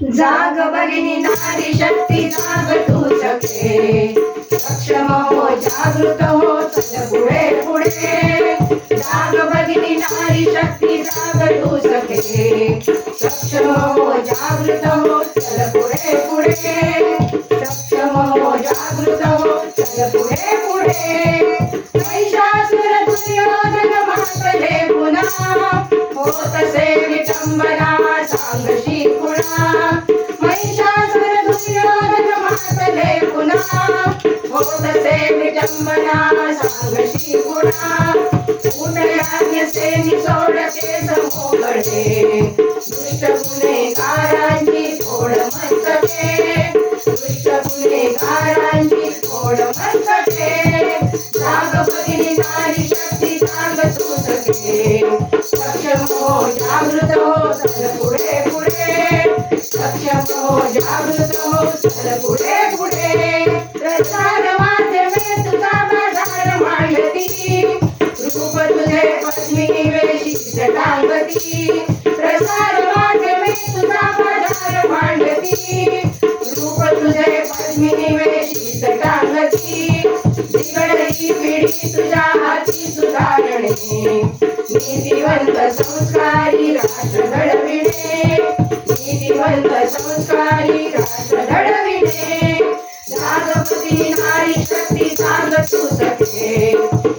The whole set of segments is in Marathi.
जाग भगिनी नारी शक्ती जाग तू सखे सक्षम हो जागृत हो चल पुढे पुढे. जाग भगिनी नारी शक्ती जाग तू सखे सक्षम हो जागृत हो चल पुढे पुढे. सक्षम हो जागृत हो चल पुढे पुढे. पुढे पुढे जागृत हो चल पुढे पुढे प्रसार माध्यमे तुझा बाजार मांडती जटांगती प्रसार माध्यमे तुझा बाजार मांडती रूप तुझे पत्नी वेशी जटांगती बिघडली पिढी तुझ्या हाती सुधारणे संस्कारी राष्ट्र घडविणे संस्कारी राष्ट्र घडविणे जागपती नारी शक्ती तू सखे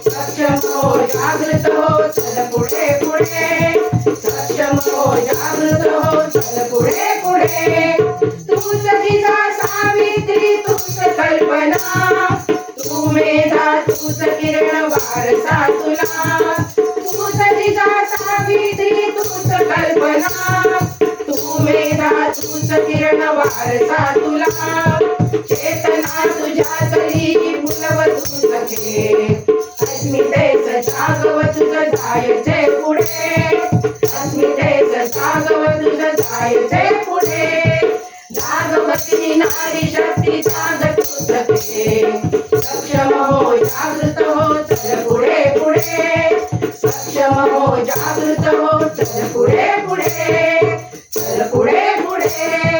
सक्षम हो जागृत हो चल पुढे पुढे. जागृत हो चल पुढे पुढे तूच तिचा सावित्री तूच कल्पना तू मेधा तूच किरण वारसा तुला तूच तिचा सावित्री तूच कल्पना तू मेधा तूच किरण वारसा तुला चेतना तुझ्या तरी फुलव तू सखे अस्मितेच जागव तुझ जायचे पुढे अस्मिते जायचे पुढे. जागवती नारी शक्ती जागत होते सक्षम हो जागृत हो चल पुढे पुढे. सक्षम हो जागृत हो चल पुढे पुढे. चल पुढे पुढे.